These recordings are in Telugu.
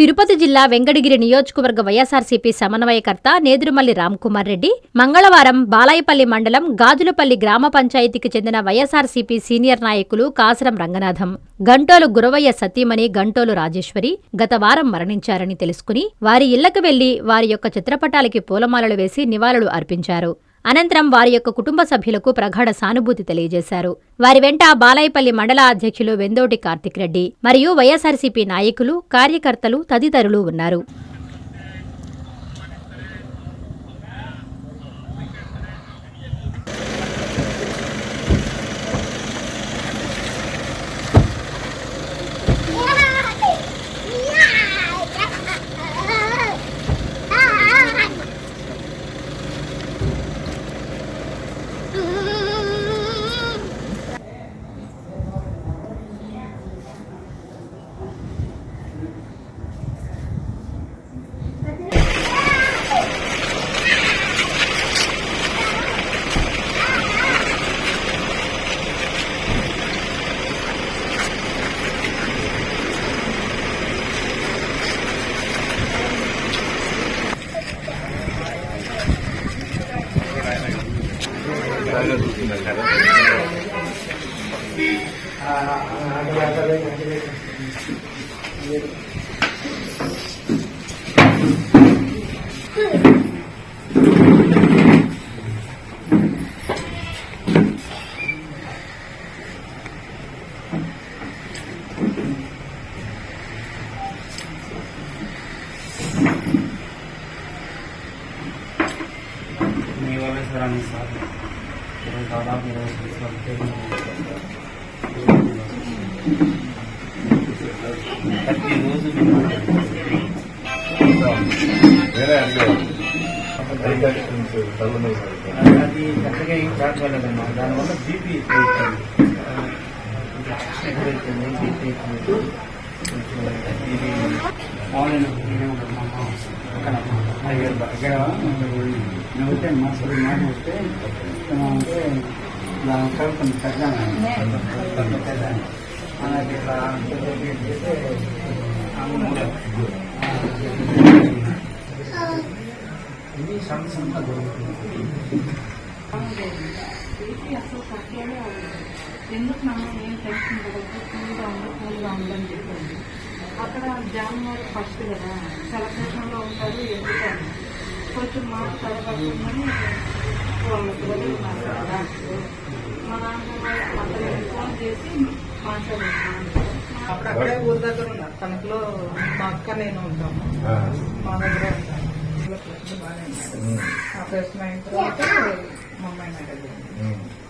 తిరుపతి జిల్లా వెంకటగిరి నియోజకవర్గ వైఎస్ఆర్సీపీ సమన్వయకర్త నేదురుమల్లి రామ్కుమార్ రెడ్డి మంగళవారం బాలాయపల్లి మండలం గాజులపల్లి గ్రామ పంచాయతీకి చెందిన వైఎస్ఆర్సీపీ సీనియర్ నాయకులు కాసరం రంగనాథం గంటోలు గురవయ్య సతీమణి గంటోలు రాజేశ్వరి గత వారం మరణించారని తెలుసుకుని వారి ఇళ్ళకు వెళ్ళి వారి యొక్క చిత్రపటాలకి పూలమాలలు వేసి నివాళులు అర్పించారు. అనంతరం వారి యొక్క కుటుంబ సభ్యులకు ప్రగాఢ సానుభూతి తెలియజేశారు. వారి వెంట బాలాయపల్లి మండల అధ్యక్షులు వెందోటి కార్తిక్ రెడ్డి మరియు వైఎస్ఆర్సీపీ నాయకులు కార్యకర్తలు తదితరులు ఉన్నారు. మీ వల్లే సార్ అన్ని సార్ ఇరవై దాదాపు ఇరవై సంవత్సరాలు ప్రతి రోజు అది చక్కగా ఏం స్టార్ట్ కాలేదమ్మా దానివల్ల బీపీ ఎక్కువైపోయింది ఎక్కువైపోయింది బీపీ ఎక్కువైపోయింది ఇది ఆన్లైన్ నేనే ఉంటాను మా అమ్మ పక్కన ఐదు దగ్గర నేను వస్తే మా సరే మాట వస్తే అంటే దాని కొంచెం పెద్ద పెద్ద అలాగే ఇట్లా చేస్తే ఇది తగ్గనే అవ్వదు ఎందుకు నమ్మ ఏం పడద్దు కూల్గా ఉండు కూల్గా ఉందని చెప్పింది అక్కడ జనవరి ఫస్ట్ కదా ఎందుకని కొంచెం మాకు తడబడుతుందని మా నాన్న అతను ఫోన్ చేసి మాట్లాడుతున్నాను అప్పుడు అక్కడే ఊరి దగ్గర ఉన్నారు తణుకులో మా అక్క నేను ఉంటాము. మా దగ్గర ఉంటాము. బాగానే ఉన్నాడు. ఆపరేషన్ అయిన తర్వాత మా అమ్మాయి నాకు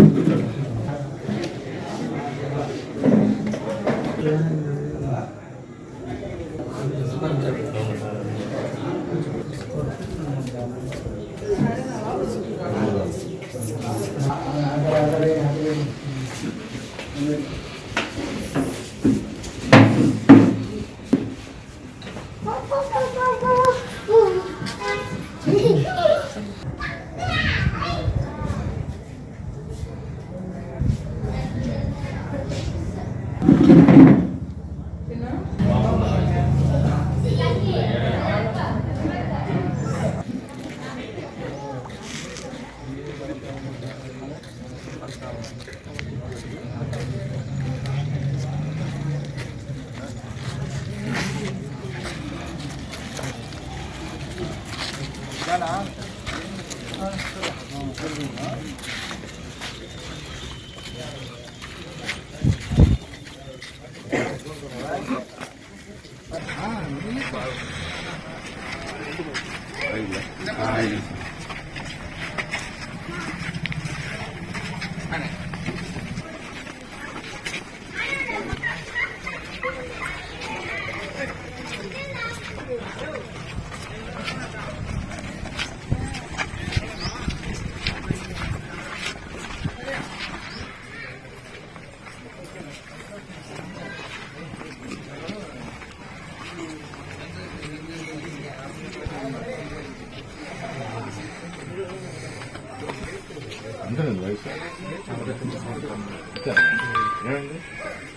అంతేనండి వయసు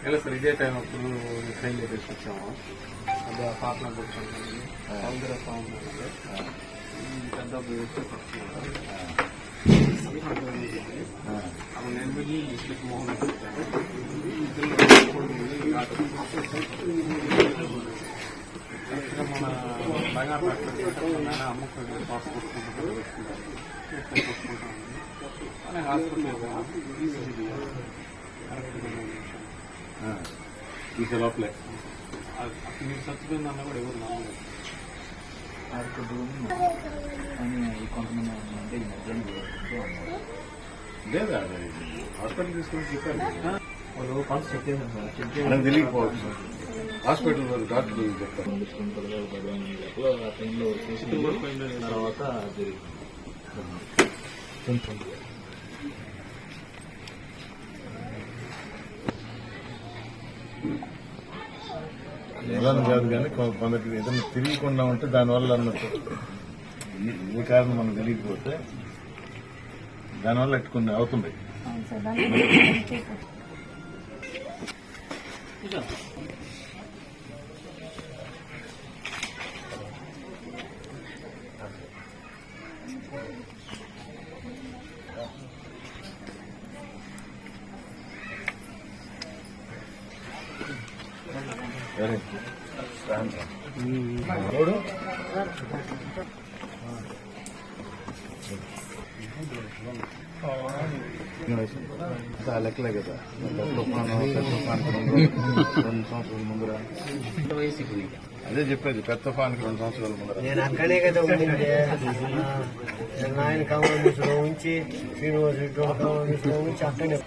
ఇలా సార్ ఇదే టైం అప్పుడు ట్రైన్ చేసి వచ్చాము? అదే పాపన కూర్చుంటాను సౌందర్య స్వామి పెద్ద అప్పుడు నేను వెళ్ళి మన బంగారు అమ్ముకుంటాను పాస్ కొట్టుకుంటాను ఈ లోపలే అప్పుడు మీరు చచ్చిపోయిందన్న కూడా ఎవరు నమ్మలేదు లేదా హాస్పిటల్ తీసుకొని చెప్పాను వాళ్ళు పల్స్ చెక్ చేశారు సార్ చెక్ చేసి మనకు తెలియకపోవచ్చు హాస్పిటల్ వాళ్ళు డాక్టర్లు చెప్తారు తర్వాత ఎలా కాదు కానీ కొందరికి ఏదైనా తెలియకుండా ఉంటే దానివల్ల అన్నట్టు ఏ- కారణం మనకు తెలియకపోతే దానివల్ల ఎట్టుకుని అవుతుంది Thank you. లెక్కలే కదా రెండు రెండు సంవత్సరాల ముందర అదే చెప్పేది పెద్ద తుఫానికి రెండు సంవత్సరాల ముందర. నేను అక్కడే కదా ఉండింది నాయన కమల ఉంచి శ్రీనివాస్ రెడ్డి కమల ఉంచి అక్కడే.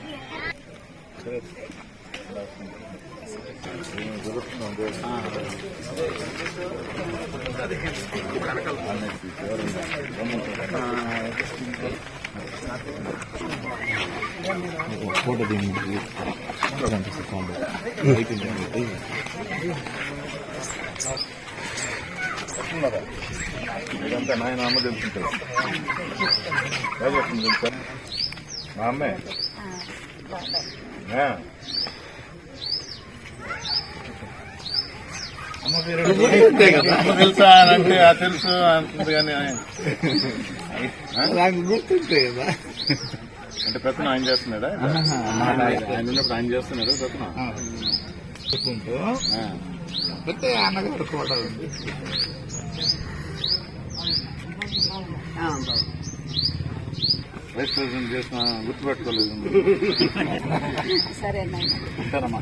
సరే ఇదంతా నాయన అమ్మ తెలుసుంటారు ఎలా చెప్తుంది తెలుసా మా అమ్మే ఆ. అమ్మ పేరు అమ్మ తెలుసా అంటే ఆ తెలుసు అంటుంది కానీ నాకు గుర్తుంటే కదా అంటే పెత్తనం ఆయన చేస్తున్నాడా ఆయన ఉన్నప్పుడు ఆయన చేస్తున్నాడు పెత్తనం ఆ. అన్నగారు కూడా ఉంది వైస్ ప్రెసిడెంట్ చేసిన గుర్తుపెట్టుకోలేదు సరేనమ్మా